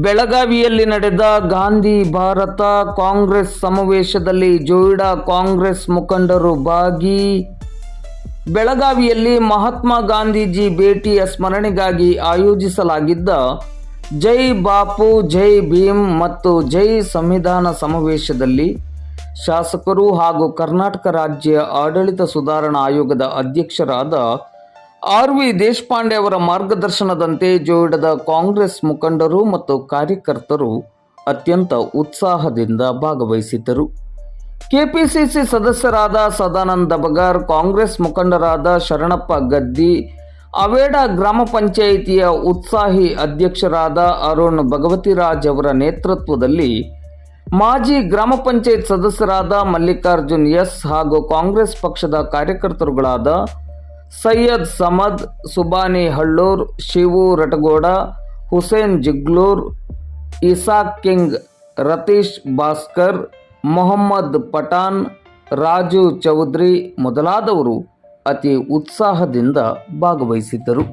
ಬೆಳಗಾವಿಯಲ್ಲಿ ನಡೆದ ಗಾಂಧಿ ಭಾರತ ಕಾಂಗ್ರೆಸ್ ಸಮಾವೇಶದಲ್ಲಿ ಜೋಯಿಡಾ ಕಾಂಗ್ರೆಸ್ ಮುಖಂಡರು ಭಾಗಿ. ಬೆಳಗಾವಿಯಲ್ಲಿ ಮಹಾತ್ಮ ಗಾಂಧೀಜಿ ಭೇಟಿಯ ಸ್ಮರಣೆಗಾಗಿ ಆಯೋಜಿಸಲಾಗಿದ್ದ ಜೈ ಬಾಪು, ಜೈ ಭೀಮ್ ಮತ್ತು ಜೈ ಸಂವಿಧಾನ ಸಮಾವೇಶದಲ್ಲಿ ಶಾಸಕರು ಹಾಗೂ ಕರ್ನಾಟಕ ರಾಜ್ಯ ಆಡಳಿತ ಸುಧಾರಣಾ ಆಯೋಗದ ಅಧ್ಯಕ್ಷರಾದ ಆರ್ ವಿ ದೇಶಪಾಂಡೆ ಅವರ ಮಾರ್ಗದರ್ಶನದಂತೆ ಜೋಯಿಡದ ಕಾಂಗ್ರೆಸ್ ಮುಖಂಡರು ಮತ್ತು ಕಾರ್ಯಕರ್ತರು ಅತ್ಯಂತ ಉತ್ಸಾಹದಿಂದ ಭಾಗವಹಿಸಿದ್ದರು. ಕೆಪಿಸಿಸಿ ಸದಸ್ಯರಾದ ಸದಾನಂದ ಬಗಾರ್, ಕಾಂಗ್ರೆಸ್ ಮುಖಂಡರಾದ ಶರಣಪ್ಪ ಗದ್ದಿ, ಅವೇಡ ಗ್ರಾಮ ಪಂಚಾಯಿತಿಯ ಉತ್ಸಾಹಿ ಅಧ್ಯಕ್ಷರಾದ ಅರುಣ್ ಭಗವತಿರಾಜ್ ಅವರ ನೇತೃತ್ವದಲ್ಲಿ ಮಾಜಿ ಗ್ರಾಮ ಪಂಚಾಯತ್ ಸದಸ್ಯರಾದ ಮಲ್ಲಿಕಾರ್ಜುನ್ ಎಸ್ ಹಾಗೂ ಕಾಂಗ್ರೆಸ್ ಪಕ್ಷದ ಕಾರ್ಯಕರ್ತರುಗಳಾದ ಸೈಯದ್ ಸಮದ್ ಸುಬಾನಿ ಹಳ್ಳೂರ್, ಶಿವು ರಟಗೋಡ, ಹುಸೇನ್ ಜಿಗ್ಲೂರ್, ಇಸಾಕ್ ಕಿಂಗ್ ರತೀಶ್ ಭಾಸ್ಕರ್, ಮೊಹಮ್ಮದ್ ಪಠಾನ್, ರಾಜು ಚೌಧರಿ ಮೊದಲಾದವರು ಅತಿ ಉತ್ಸಾಹದಿಂದ ಭಾಗವಹಿಸಿದ್ದರು.